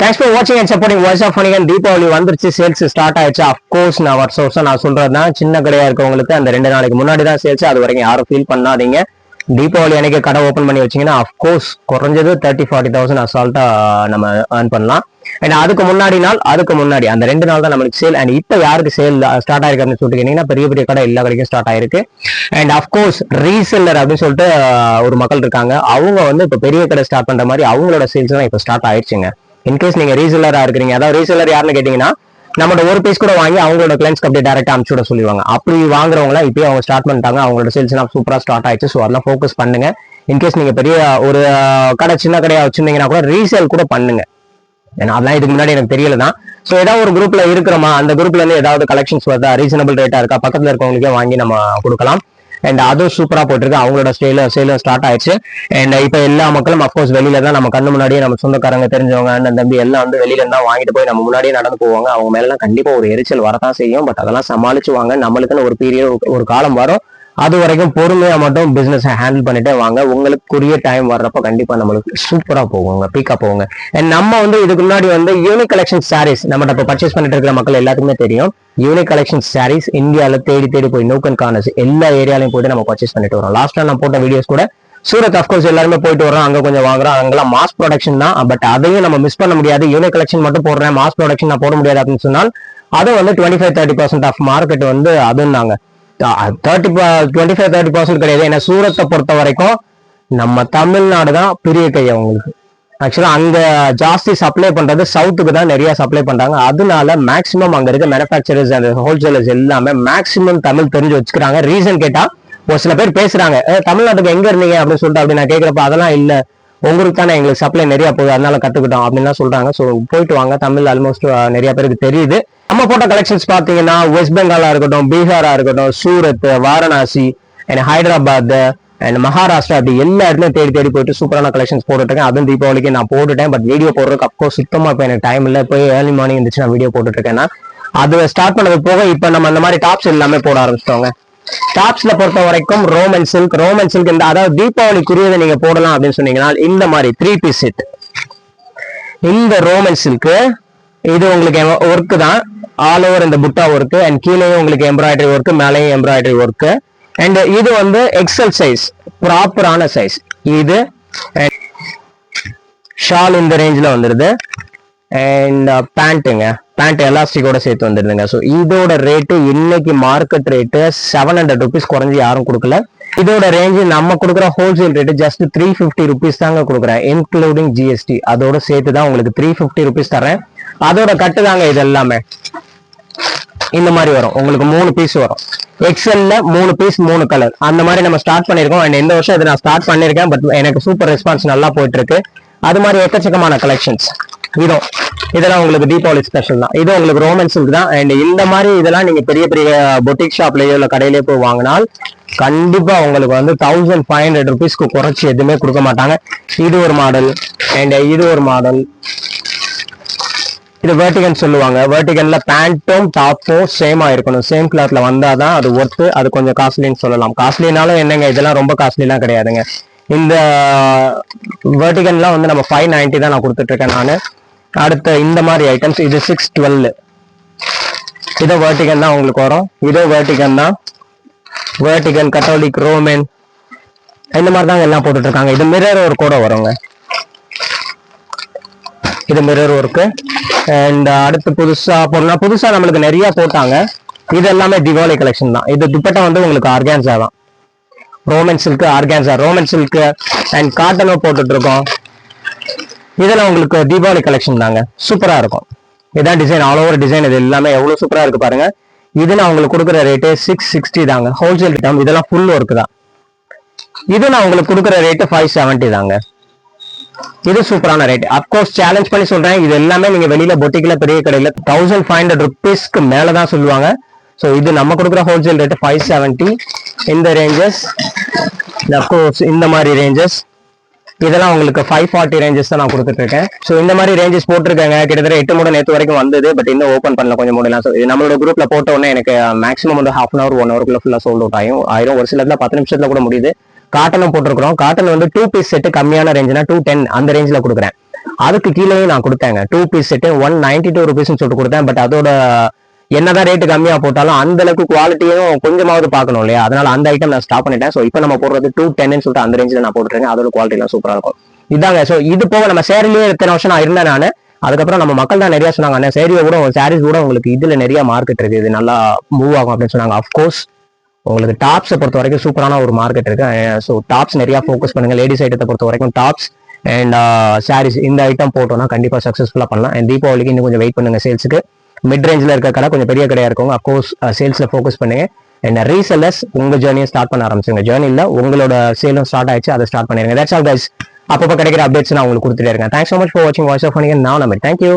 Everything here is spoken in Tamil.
தேங்க்ஸ் ஃபார் வாட்சிங் and supporting voice of ஃபனிகன் Deepavali வந்துருச்சு. சேல்ஸ் ஸ்டார்ட் ஆயிடுச்சு. அஃப்கோர்ஸ் நான் வருஷம் நான் சொல்றது தான் சின்ன கடையா இருக்கவங்களுக்கு அந்த ரெண்டு நாளைக்கு முன்னாடி தான் சேல்ஸ் அது வரைக்கும் யாரும் ஃபீல் பண்ணாதீங்க. தீபாவளி அன்னைக்கு கடை ஓப்பன் பண்ணி வச்சிங்கன்னா அஃப்கோர்ஸ் குறைஞ்சது தேர்ட்டி ஃபார்ட்டி தௌசண்ட் அசால்ட்டா நம்ம ஏர்ன் பண்ணலாம். அண்ட் அதுக்கு முன்னாடி நாள் அதுக்கு முன்னாடி அந்த ரெண்டு நாள் தான் நம்மளுக்கு சேல் அண்ட் இப்போ யாருக்கு சேல் ஸ்டார்ட் ஆயிருக்கு அப்படின்னு சொல்லிட்டு கேட்டீங்கன்னா பெரிய பெரிய கடை எல்லா கடைக்கும் ஸ்டார்ட் ஆயிருக்கு. அண்ட் அஃப்கோர்ஸ் ரீசெல்லர் அப்படின்னு சொல்லிட்டு ஒரு மக்கள் இருக்காங்க. அவங்க வந்து இப்போ பெரிய கடை ஸ்டார்ட் பண்ற மாதிரி அவங்களோட சேல்ஸ் தான் இப்போ ஸ்டார்ட் ஆயிடுச்சுங்க. இன்கேஸ் நீங்க ரீசெல்லரா இருக்கிறீங்க அதாவது ரீசெல்லர் யாருன்னு கேட்டீங்கன்னா நம்மளோட ஒரு பீஸ் கூட வாங்கி அவங்களோட கிளைண்ட்ஸ்க்கு அப்படியே டேரக்டா அனுப்பிச்சு விட சொல்லுவாங்க அப்படி வாங்குறவங்களாம் இப்பயே அவங்க ஸ்டார்ட் பண்ணிட்டாங்க அவங்களோட சேல்ஸ் எல்லாம் சூப்பரா ஸ்டார்ட் ஆயிடுச்சு. ஸோ அதெல்லாம் ஃபோக்கஸ் பண்ணுங்க. இன்கேஸ் நீங்க பெரிய ஒரு கடை சின்ன கடையா வச்சிருந்தீங்கன்னா கூட ரீசேல் கூட பண்ணுங்க. ஏன்னா அதெல்லாம் இதுக்கு முன்னாடி எனக்கு தெரியல தான். ஸோ ஏதாவது ஒரு குரூப்ல இருக்கிறோமா அந்த குரூப்ல இருந்து ஏதாவது கலெக்ஷன்ஸ் வருதா? ரீசனபிள் ரேட்டா இருக்கா? பக்கத்துல இருக்கவங்களுக்கே வாங்கி நம்ம கொடுக்கலாம். அண்ட் அதுவும் சூப்பரா போட்டிருக்கு அவங்களோட ஸ்டேல சேலும் ஸ்டார்ட் ஆயிடுச்சு. அண்ட் இப்போ எல்லா மக்களும் அஃப்கோர்ஸ் வெளியில தான் நம்ம கண்ணு முன்னாடியே நம்ம சொந்தக்காரங்க தெரிஞ்சவங்க அண்ணன் தம்பி எல்லாம் வந்து வெளியில இருந்தா வாங்கிட்டு போய் நம்ம முன்னாடியே நடந்து போவாங்க. அவங்க மேலாம் கண்டிப்பா ஒரு எரிச்சல் வரதான் செய்யும். பட் அதெல்லாம் சமாளிச்சு வாங்க நம்மளுக்குன்னு ஒரு பீரியட் ஒரு காலம் வரும். அது வரைக்கும் பொறுமையா மட்டும் பிஸ்னஸை ஹேண்டில் பண்ணிட்டே வாங்க. உங்களுக்குரிய டைம் வர்றப்ப கண்டிப்பா நம்மளுக்கு சூப்பரா போகுங்க பீக்கா போகுங்க. அண்ட் நம்ம வந்து இதுக்கு முன்னாடி வந்து யூனிக் கலெக்ஷன் சாரீஸ் நம்ம இப்போ பர்ச்சேஸ் பண்ணிட்டு இருக்கிற மக்கள் எல்லாத்துக்குமே தெரியும். யூனிக் கலெக்ஷன் சாரீஸ் இந்தியாவில் தேடி தேடி போய் நோக்கன் கார்னர்ஸ் எல்லா ஏரியாலையும் போயிட்டு நம்ம பர்ச்சேஸ் பண்ணிட்டு வரோம் லாஸ்ட் நான் போட்ட வீடியோஸ் கூட சூரத் அஃப்கோர்ஸ் எல்லாருமே போயிட்டு வரோம் அங்க கொஞ்சம் வாங்குறோம். அங்கெல்லாம் மாஸ் ப்ரொடக்ஷன் தான். பட் அதையும் நம்ம மிஸ் பண்ண முடியாது. யூனிக் கலெக்ஷன் மட்டும் போடுறேன். மாஸ் ப்ரொடக்ஷன் நான் போட முடியாது அப்படின்னு சொன்னால் அதுவும் வந்து twenty five thirty percent off market வந்து அதுன்னாங்க. Thirty twenty five thirty percent கிடையாது. ஏன்னா சூரத்தை பொறுத்த வரைக்கும் நம்ம தமிழ்நாடு தான் பெரிய கை அவங்களுக்கு. ஆக்சுவலா அங்க ஜாஸ்தி சப்ளை பண்றது சவுத்துக்கு தான் நிறைய சப்ளை பண்றாங்க. அதனால மேக்ஸிமம் அங்க இருக்க மேனுஃபேக்சரர்ஸ் அண்ட் ஹோல்சேலர்ஸ் எல்லாமே மேக்ஸிமம் தமிழ் தெரிஞ்சு வச்சுக்கிறாங்க. ரீசன் கேட்டா ஒரு சில பேர் பேசுறாங்க. தமிழ்நாட்டுக்கு எங்க இருந்தீங்க? அப்படின்னு சொல்லிட்டு அப்படி நான் கேக்குறப்ப அதெல்லாம் இல்ல. உங்களுக்கு தானே எங்களுக்கு சப்ளை நிறைய போகுது அதனால கத்துக்கிட்டோம் அப்படின்லாம் சொல்றாங்க. ஸோ போயிட்டு வாங்க. தமிழ் ஆல்மோஸ்ட் நிறைய பேருக்கு தெரியுது. நம்ம போட்ட கலெக்ஷன்ஸ் பார்த்தீங்கன்னா வெஸ்ட் பெங்காலா இருக்கட்டும் பீகாரா இருக்கட்டும் சூரத் வாரணாசி அண்ட் ஹைதராபாத் அண்ட் மகாராஷ்டிரா அப்படி எல்லா இடத்துலையும் தேடி தேடி போயிட்டு சூப்பரான கலெக்ஷன்ஸ் போட்டுருக்கேன் அதுவும் தீபாவளிக்கு நான் போட்டுட்டேன் பட் வீடியோ போடுறதுக்கு அப்கோர்ஸ் சுத்தமாக இப்போ எனக்கு டைம் இல்லை. போய் ஏர்லி மார்னிங் இருந்துச்சு நான் வீடியோ போட்டுட்டுருக்கேனா அது ஸ்டார்ட் பண்ணது போக இப்போ நம்ம அந்த மாதிரி டாப்ஸ் எல்லாமே போட ஆரம்பிச்சிட்டோங்க. டாப்ஸ்ல பொறுத்த வரைக்கும் ரோமன் சில்க் ரோமன் சில்க் இந்த அதாவது தீபாவளிக்குரியதை நீங்க போடலாம் அப்படின்னு சொன்னீங்கன்னா இந்த மாதிரி த்ரீ பீஸ் செட் இந்த ரோமன் சில்க் இது உங்களுக்கு ஒர்க் தான். ஆல் ஓவர் இந்த புட்டா ஒர்க் அண்ட் கீழேயும் உங்களுக்கு எம்ப்ராய்டரி ஒர்க் மேலேயும் எம்ப்ராய்டரி ஒர்க் அண்ட் இது வந்து எக்ஸல் சைஸ் ப்ராப்பரான சைஸ் இது ஷால் இந்த ரேஞ்சில் வந்துடுது அண்ட் பேண்ட்டுங்க uh, பேண்ட் எலாஸ்டிக்கோட சேர்த்து வந்துடுதுங்க. ஸோ இதோட ரேட்டு இன்னைக்கு market rate seven hundred rupees குறைஞ்சி யாரும் கொடுக்கல. இதோட ரேஞ்சு நம்ம கொடுக்குற wholesale rate just three fifty rupees தாங்க கொடுக்குறேன் இன்க்ளூடிங் ஜிஎஸ்டி அதோட சேர்த்து தான் உங்களுக்கு த்ரீ ஃபிஃப்டி ருபீஸ் தரேன் அதோட கட்டு தாங்க இது எல்லாமே. இந்த மாதிரி வரும். உங்களுக்கு மூணு பீஸ் வரும். எக்ஸல்ல மூணு பீஸ் மூணு கலர் அந்த மாதிரி நம்ம ஸ்டார்ட் பண்ணிருக்கோம் அண்ட் இந்த வருஷம் இதை நான் ஸ்டார்ட் பண்ணிருக்கேன் பட் எனக்கு சூப்பர் ரெஸ்பான்ஸ் நல்லா போயிட்டு இருக்கு. அது மாதிரி எக்கச்சக்கமான கலெக்ஷன்ஸ் இதோ இதெல்லாம் உங்களுக்கு தீபாவளி ஸ்பெஷல் தான். இது உங்களுக்கு ரோமன் சில்க் தான். அண்ட் இந்த மாதிரி இதெல்லாம் நீங்க பெரிய பெரிய பொட்டிக் ஷாப்லயோ இல்ல கடையிலயோ போய் வாங்கினால் கண்டிப்பா உங்களுக்கு வந்து தௌசண்ட் ஃபைவ் ஹண்ட்ரட் ருபீஸ்க்கு குறைச்சி எதுவுமே கொடுக்க மாட்டாங்க. இது ஒரு மாடல் அண்ட் இது ஒரு மாடல் இது வேர்டிகன் சொல்லுவாங்க. வேர்டிகன்ல பேண்ட்டும் டாப்பும் சேமா இருக்கணும். சேம் கிளாத்ல வந்தாதான் அது ஒர்த்து அது கொஞ்சம் காஸ்ட்லின்னு சொல்லலாம். காஸ்ட்லினாலும் என்னங்க இதெல்லாம் ரொம்ப காஸ்ட்லிலாம் கிடையாதுங்க. இந்த வேர்டிகன்லாம் வந்து நம்ம ஃபைவ் நைன்டி தான் நான் கொடுத்துட்டு இருக்கேன் நான். அடுத்த இந்த மாதிரி ஐட்டம்ஸ் இது சிக்ஸ் டுவெல் இதோ வேர்டிகன் தான் உங்களுக்கு வரும். இதோ வேர்டிகன் தான். வேர்டிகன் கத்தோலிக் ரோமன் இந்த மாதிரி தாங்க எல்லாம் போட்டுட்டு இருக்காங்க இது மிரர் ஒரு கூட வருங்க. இது மிரர் ஒர்க்கு அண்ட் அடுத்து புதுசா போடலாம் புதுசா நம்மளுக்கு நிறைய போட்டாங்க. இது எல்லாமே திவாலி கலெக்ஷன் தான். இது துப்பட்டா வந்து உங்களுக்கு ஆர்கான்ஸா தான். Roman silk organza Roman silk and காட்டனும் போட்டுட்டு இருக்கோம் இதெல்லாம் உங்களுக்கு தீபாவளி கலெக்ஷன் தாங்க. சூப்பராக இருக்கும். இதான் டிசைன் ஆல் ஓவர் டிசைன் இது எல்லாமே எவ்வளோ சூப்பராக இருக்கு பாருங்க. இது நான் உங்களுக்கு கொடுக்குற ரேட்டு சிக்ஸ் சிக்ஸ்டி தாங்க. ஹோல்சேல் ரேட் இதெல்லாம் ஃபுல் ஒர்க் தான். இது நான் உங்களுக்கு கொடுக்குற ரேட்டு ஃபைவ் செவன்ட்டி தாங்க. இது சூப்பரான ரேட் அப்கோர்ஸ் சேலஞ்ச் பண்ணி சொல்றேன். இது எல்லாமே நீங்க வெளியில பொட்டிக்கல பெரிய கடையில தௌசண்ட் ஃபைவ் ஹண்ட்ரட் ருபீஸ்க்கு மேலதான் சொல்லுவாங்க. ஸோ இது நம்ம கொடுக்குற ஹோல்சேல் ரேட்டு ஃபைவ் செவன்ட்டி இந்த ரேஞ்சஸ் அப்கோர்ஸ் இந்த மாதிரி ரேஞ்சஸ் இதெல்லாம் உங்களுக்கு ஃபைவ் ஃபார்ட்டி ரேஞ்சஸ் தான் நான் கொடுத்துட்டு இருக்கேன் ஸோ இந்த மாதிரி ரேஞ்சஸ் போட்டிருக்காங்க. கிட்டத்தட்ட எட்டு மூட நேற்று வரைக்கும் வந்தது பட் இன்னும் ஓப்பன் பண்ணல கொஞ்சம் முடியலாம் ஸோ இது நம்மளோட குரூப்ல போட்ட உடனே எனக்கு uh, மேக்ஸிமம் வந்து ஹாஃப் அன் அவர் ஒன் ஹவருக்குள்ள ஃபுல்லாக சோல்ட் அவுட் ஆகும் ஆயிரம். ஒரு சிலத்துல பத்து நிமிஷத்துல கூட முடியுது. காட்டனும் போட்டிருக்கிறோம். காட்டன் வந்து டூ பீஸ் செட்டு கம்மியான ரேஞ்சுனா டூ டென் அந்த ரேஞ்சில் கொடுக்குறேன். அதுக்கு கீழேயும் நான் கொடுத்தேங்க. Two piece set one ninety two ருபீஸ்னு சொல்லிட்டு கொடுத்தேன். பட் அதோட என்னதான் ரேட்டு கம்மியா போட்டாலும் அந்த அளவுக்கு குவாலிட்டியும் கொஞ்சமாவது பார்க்கணும் இல்லையா? அதனால அந்த ஐட்டம் நான் ஸ்டாப் பண்ணிட்டேன். ஸோ இப்போ நம்ம போடுறது டூ டென்னு சொல்லிட்டு அந்த ரேஞ்சில் நான் போட்டுருக்கேன் அதோட குவாலிட்டிலாம் சூப்பராக இருக்கும். இதாங்க. ஸோ இது போக நம்ம சேரிலேயே இத்தனை வருஷம் நான் இருந்தேன் நான். அதுக்கப்புறம் நம்ம மக்கள் தான் நிறைய சொன்னாங்க அண்ணா சேரியை கூட சாரீஸ் கூட உங்களுக்கு இதுல நிறைய மார்க்கெட் இருக்கு. இது நல்லா மூவ் ஆகும் அப்படின்னு சொன்னாங்க. அஃப்கோர்ஸ் உங்களுக்கு டாப்ஸை பொறுத்த வரைக்கும் சூப்பரான ஒரு மார்க்கெட் இருக்கு. ஸோ டாப்ஸ் நிறைய ஃபோக்கஸ் பண்ணுங்க. லேடிஸ் ஐட்டத்தை பொறுத்த வரைக்கும் டாப்ஸ் அண்ட் சாரீஸ் இந்த ஐட்டம் போட்டோம்னா கண்டிப்பாக சக்ஸஸ்ஃபுல்லாக பண்ணலாம். அண்ட் தீபாவளிக்கு இன்னும் கொஞ்சம் வெயிட் பண்ணுங்க சேல்ஸுக்கு மிட் ரேஞ்சில் இருக்க கடை கொஞ்சம் பெரிய கடையாக இருக்கும். அஃப்கோர்ஸ் சேல்ஸில் ஃபோக்கஸ் பண்ணுங்க. அண்ட் ரீசெல்லர்ஸ் உங்க ஜேர்னியை ஸ்டார்ட் பண்ண ஆரம்பிச்சுங்க ஜேர்னியில் உங்களோட சேலும் ஸ்டார்ட் ஆயிடுச்சு அதை ஸ்டார்ட் பண்ணிடுங்க தட்ஸ் ஆல் கைஸ் அப்பப்போ கிடைக்கிற அப்டேட்ஸ் நான் உங்களுக்கு கொடுத்துட்டே இருக்கேன். தேங்க்ஸ் ஸோ மச் ஃபார் வாட்சிங் வாட்ச் ஆஃப் பண்ணிங்க நான் நம்பர் தேங்க்யூ